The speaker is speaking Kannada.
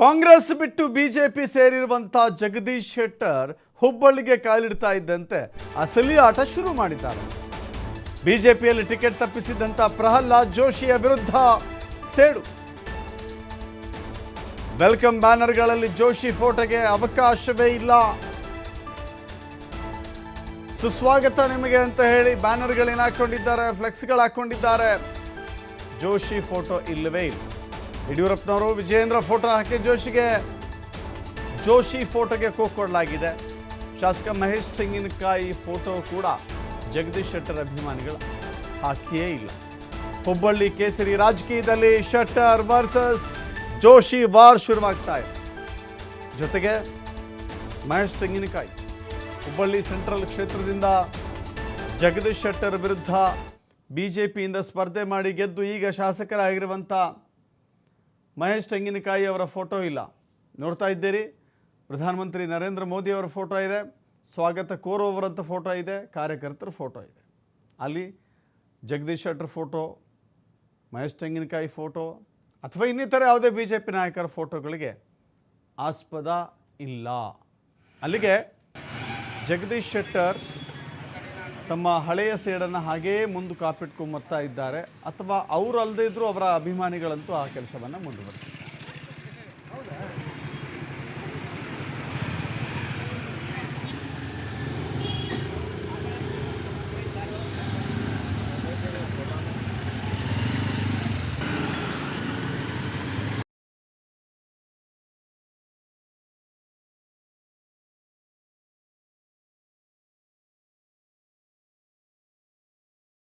ಕಾಂಗ್ರೆಸ್ ಬಿಟ್ಟು ಬಿಜೆಪಿ ಸೇರಿರುವಂತಹ ಜಗದೀಶ್ ಶೆಟ್ಟರ್ ಹುಬ್ಬಳ್ಳಿಗೆ ಕಾಲಿಡ್ತಾ ಇದ್ದಂತೆ ಅಸಲಿ ಆಟ ಶುರು ಮಾಡಿದ್ದಾರೆ. ಬಿಜೆಪಿಯಲ್ಲಿ ಟಿಕೆಟ್ ತಪ್ಪಿಸಿದಂತ ಪ್ರಹ್ಲಾದ್ ಜೋಶಿಯ ವಿರುದ್ಧ ಸೇಡು. ವೆಲ್ಕಮ್ ಬ್ಯಾನರ್ಗಳಲ್ಲಿ ಜೋಶಿ ಫೋಟೋಗೆ ಅವಕಾಶವೇ ಇಲ್ಲ. ಸುಸ್ವಾಗತ ನಿಮಗೆ ಅಂತ ಹೇಳಿ ಬ್ಯಾನರ್ಗಳೇನು ಹಾಕೊಂಡಿದ್ದಾರೆ ಫ್ಲೆಕ್ಸ್ಗಳು ಹಾಕೊಂಡಿದ್ದಾರೆ. ಜೋಶಿ ಫೋಟೋ ಇಲ್ಲವೇ ಇಲ್ಲ. ಯಡಿಯೂರಪ್ಪನವರು ವಿಜಯೇಂದ್ರ ಫೋಟೋ ಹಾಕಿ ಜೋಶಿಗೆ, ಜೋಶಿ ಫೋಟೋಗೆ ಕೋಕ್ ಕೊಡಲಾಗಿದೆ ಶಾಸಕ ಮಹೇಶ್ ತೆಂಗಿನಕಾಯಿ ಫೋಟೋ ಕೂಡ ಜಗದೀಶ್ ಶೆಟ್ಟರ್ ಅಭಿಮಾನಿಗಳು ಹಾಕಿಯೇ ಇಲ್ಲ. ಹುಬ್ಬಳ್ಳಿ ಕೇಸರಿ ರಾಜಕೀಯದಲ್ಲಿ ಶೆಟ್ಟರ್ ವರ್ಸಸ್ ಜೋಶಿ ವಾರ್ ಶುರುವಾಗ್ತಾ ಇದೆ. ಜೊತೆಗೆ ಮಹೇಶ್ ತೆಂಗಿನಕಾಯಿ ಹುಬ್ಬಳ್ಳಿ ಸೆಂಟ್ರಲ್ ಕ್ಷೇತ್ರದಿಂದ ಜಗದೀಶ್ ಶೆಟ್ಟರ್ ವಿರುದ್ಧ ಬಿ ಜೆ ಪಿಯಿಂದ ಸ್ಪರ್ಧೆ ಮಾಡಿ ಗೆದ್ದು ಈಗ ಶಾಸಕರಾಗಿರುವಂಥ ಮಹೇಶ್ ತೆಂಗಿನಕಾಯಿ ಅವರ ಫೋಟೋ ಇಲ್ಲ. ನೋಡ್ತಾ ಇದ್ದೀರಿ? ಪ್ರಧಾನಮಂತ್ರಿ ನರೇಂದ್ರ ಮೋದಿ ಅವರ ಫೋಟೋ ಇದೆ. ಸ್ವಾಗತ ಕೋರುವವರಂಥ ಫೋಟೋ ಇದೆ. ಕಾರ್ಯಕರ್ತರ ಫೋಟೋ ಇದೆ. ಅಲ್ಲಿ ಜಗದೀಶ್ ಶೆಟ್ಟರ್ ಫೋಟೋ, ಮಹೇಶ್ ತೆಂಗಿನಕಾಯಿ ಫೋಟೋ ಅಥವಾ ಇನ್ನಿತರ ಯಾವುದೇ ಬಿ ಜೆ ಪಿ ನಾಯಕರ ಫೋಟೋಗಳಿಗೆ ಆಸ್ಪದ ಇಲ್ಲ. ಅಲ್ಲಿಗೆ ಜಗದೀಶ್ ಶೆಟ್ಟರ್ ತಮ್ಮ ಹಳೆಯ ಸೇಡನ್ನು ಹಾಗೇ ಮುಂದೆ ಕಾಪಿಟ್ಕೊಂಬರ್ತಾ ಇದ್ದಾರೆ. ಅಥವಾ ಅವರು ಅಲ್ಲದೇ ಇದ್ದರೂ ಅವರ ಅಭಿಮಾನಿಗಳಂತೂ ಆ ಕೆಲಸವನ್ನು ಮುಂದುವರಿಸಿದ್ದಾರೆ.